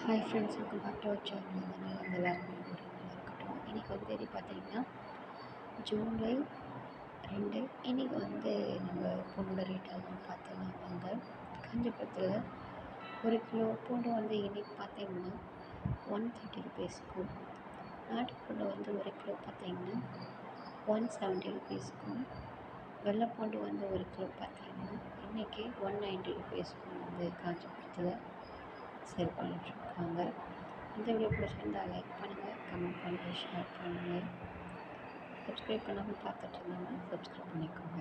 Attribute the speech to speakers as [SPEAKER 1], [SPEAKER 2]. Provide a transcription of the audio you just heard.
[SPEAKER 1] Hi friends welcome back to our channel வந்து எல்லாருமே ஒரு நல்லா இருக்கட்டும். இன்றைக்கி வந்து தேதி பார்த்தீங்கன்னா ஜூலை ரெண்டு. இன்றைக்கி வந்து நம்ம பொண்ணோட ரேட்டெல்லாம் பார்த்துலாம் வாங்க காஞ்சிபுரத்தில் ஒரு கிலோ பூண்டு வந்து இன்றைக்கி பார்த்தீங்கன்னா ஒன் தேர்ட்டி ருபீஸ்க்கும் நாட்டுப்பூண்டு வந்து ஒரு கிலோ பார்த்தீங்கன்னா ஒன் செவன்ட்டி ருபீஸ்க்கும் வெள்ளைப்பூண்டு வந்து ஒரு கிலோ பார்த்தீங்கன்னா இன்றைக்கி ஒன் நைன்ட்டி ருபீஸ்க்கும் வந்து காஞ்சிபுரத்தில் சேல் பண்ணிகிட்ருக்காங்க இந்த வீடியோ பிடிச்சிருந்தா லைக் பண்ணுங்கள் கமெண்ட் பண்ணுங்கள் ஷேர் பண்ணுங்கள் சப்ஸ்கிரைப் பண்ணாமல் பார்த்துட்டு இருந்தோம்னா சப்ஸ்கிரைப் பண்ணிக்கோங்க.